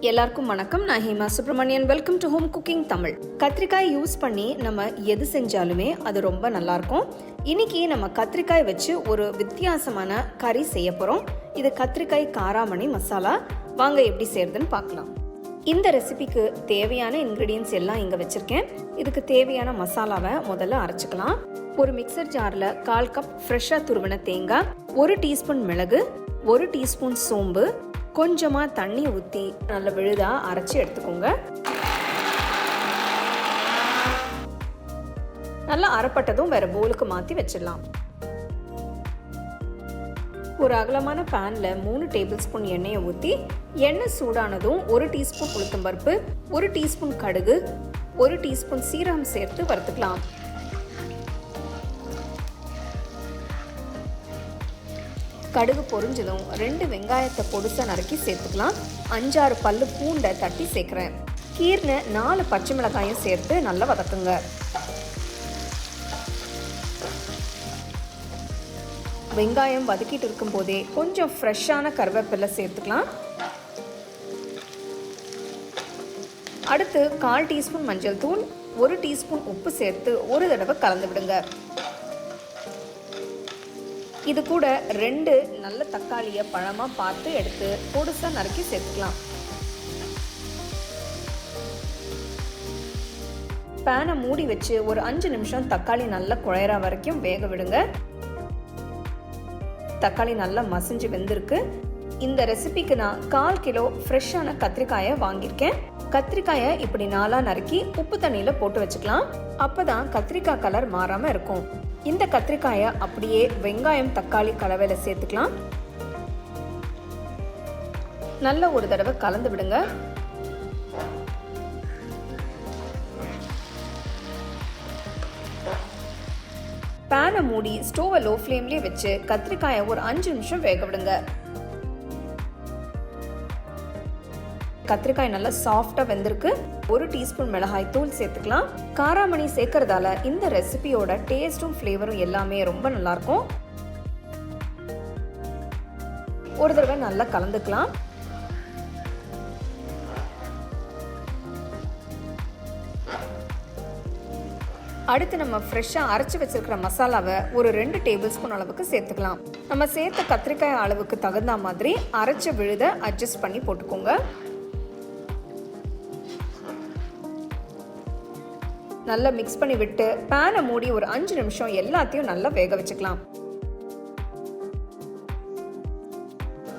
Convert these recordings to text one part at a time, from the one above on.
எல்லாருக்கும் வணக்கம். நான் Hema Subramanian welcome to home cooking Tamil கத்திரிக்காய் யூஸ் பண்ணி நம்ம எது செஞ்சாலுமே அது ரொம்ப நல்லாயிருக்கும் இன்றைக்கி இன்னைக்கு நம்ம கத்திரிக்காய் வச்சு ஒரு வித்தியாசமான கறி செய்ய போகிறோம் இது கத்திரிக்காய் காராமணி மசாலா. வாங்க எப்படி செய்யறதுன்னு பார்க்கலாம். இந்த ரெசிபிக்கு தேவையான இன்க்ரீடியன்ஸ் எல்லாம் இங்கே வச்சுருக்கேன். இதுக்கு தேவையான மசாலாவை முதல்ல அரைச்சிக்கலாம். ஒரு மிக்சர் ஜாரில் கால் கப் ஃப்ரெஷ்ஷாக துருவின தேங்காய் ஒரு டீஸ்பூன் மிளகு ஒரு டீஸ்பூன் சோம்பு கொஞ்சமாக தண்ணி ஊற்றி நல்ல விழுதாக அரைச்சி எடுத்துக்கோங்க. நல்லா அரைப்பட்டதும் வேற போலுக்கு மாற்றி வச்சிடலாம். ஒரு அகலமான பேனில் மூணு டேபிள் ஸ்பூன் எண்ணெயை ஊற்றி எண்ணெய் சூடானதும் ஒரு டீஸ்பூன் உளுத்தம்பருப்பு ஒரு டீஸ்பூன் கடுகு ஒரு டீஸ்பூன் சீரகம் சேர்த்து வறுத்துக்கலாம். கடுகு பொரிஞ்சதும் ரெண்டு வெங்காயத்தை பொடுசாக நறுக்கி சேர்த்துக்கலாம். அஞ்சாறு பல்லு பூண்டை தட்டி சேர்க்குறேன். கீர்னு நாலு பச்சை மிளகாயும் சேர்த்து நல்லா வதக்குங்க. வெங்காயம் வதக்கிட்டு இருக்கும் போதே கொஞ்சம் ஃப்ரெஷ்ஷான கருவேப்பிலை சேர்த்துக்கலாம். அடுத்து கால் டீஸ்பூன் மஞ்சள் தூள் ஒரு டீஸ்பூன் உப்பு சேர்த்து ஒரு தடவை கலந்து விடுங்க. இது கூட ரெண்டு நல்ல தக்காளியை பழமாக பார்த்து எடுத்து பொடுசாக நறுக்கி சேர்த்துக்கலாம். பேனை மூடி வச்சு ஒரு அஞ்சு நிமிஷம் தக்காளி நல்லா குழையிற வரைக்கும் வேக விடுங்க. தக்காளி நல்லா மசிஞ்சு வெந்திருக்கு. இந்த ரெசிபிக்கு நான் கால் கிலோ ஃப்ரெஷ்ஷான கத்திரிக்காயை வாங்கியிருக்கேன். கத்திரிக்காயை இப்படி நாளாக நறுக்கி உப்பு தண்ணியில் போட்டு வச்சுக்கலாம். அப்பதான் கத்திரிக்காய் கலர் மாறாமல் இருக்கும். இந்த கத்திரிக்காயை அப்படியே வெங்காயம் தக்காளி கலவையில் சேர்த்துக்கலாம். நல்ல ஒரு தடவை கலந்து விடுங்க. பேனை மூடி ஸ்டோவை லோ ஃப்ளேம்லேயே வச்சு கத்திரிக்காயை ஒரு அஞ்சு நிமிஷம் வேக விடுங்க. கத்திரிக்காய் நல்லா சாஃப்டாக வெந்திருக்கு. ஒரு டீஸ்பூன் மிளகாய் தூள் சேர்த்துக்கலாம். காராமணி சேர்க்கறதால இந்த ரெசிபியோட டேஸ்ட்டும் ஃப்ளேவரும் எல்லாமே ரொம்ப நல்லாயிருக்கும் ஒரு தடவை நல்லா கலந்துக்கலாம். அடுத்து நம்ம ஃப்ரெஷ்ஷாக அரைச்சி வச்சிருக்கிற மசாலாவை ஒரு ரெண்டு டேபிள் ஸ்பூன் அளவுக்கு சேர்த்துக்கலாம். நம்ம சேர்த்த கத்திரிக்காய் அளவுக்கு தகுந்த மாதிரி அரைச்ச விழுத அட்ஜஸ்ட் பண்ணி போட்டுக்கோங்க. நல்லா மிக்ஸ் பண்ணி விட்டு பேனை மூடி ஒரு அஞ்சு நிமிஷம் எல்லாத்தையும் நல்லா வேக வச்சுக்கலாம்.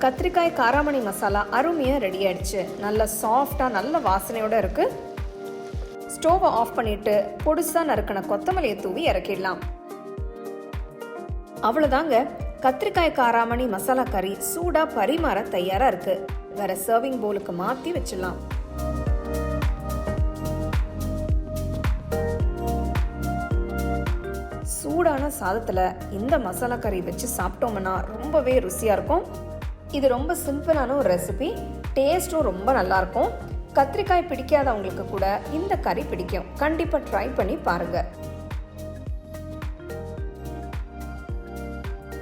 கத்திரிக்காய் காராமணி மசாலா அருமையாக ரெடி ஆயிடுச்சு. நல்லா சாஃப்டாக நல்ல வாசனையோடு இருக்குது ஸ்டோவை ஆஃப் பண்ணிட்டு பொடுசாக நறுக்கின கொத்தமல்லியை தூவி இறக்கிடலாம். அவ்வளோதாங்க கத்திரிக்காய் காராமணி மசாலா கறி சூடாக பரிமாற தயாராக இருக்குது வேறு சர்விங் போலுக்கு மாற்றி வச்சிடலாம். சூடான சாதத்தில் இந்த மசாலா கறி வச்சு சாப்பிட்டோம்னா ரொம்பவே ருசியாக இருக்கும். இது ரொம்ப சிம்பிளான ஒரு ரெசிபி டேஸ்ட்டும் ரொம்ப நல்லாயிருக்கும் கத்திரிக்காய் பிடிக்காதவங்களுக்கு கூட இந்த கறி பிடிக்கும். கண்டிப்பாக ட்ரை பண்ணி பாருங்கள்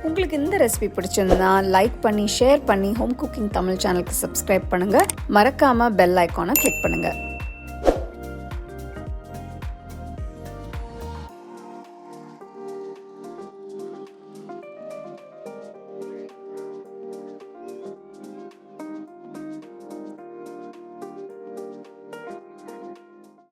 உங்களுக்கு இந்த ரெசிபி பிடிச்சிருந்தா லைக் பண்ணி ஷேர் பண்ணி ஹோம் குக்கிங் தமிழ் சேனலுக்கு சப்ஸ்கிரைப் பண்ணுங்கள் மறக்காமல் பெல் ஐக்கானை கிளிக் பண்ணுங்கள்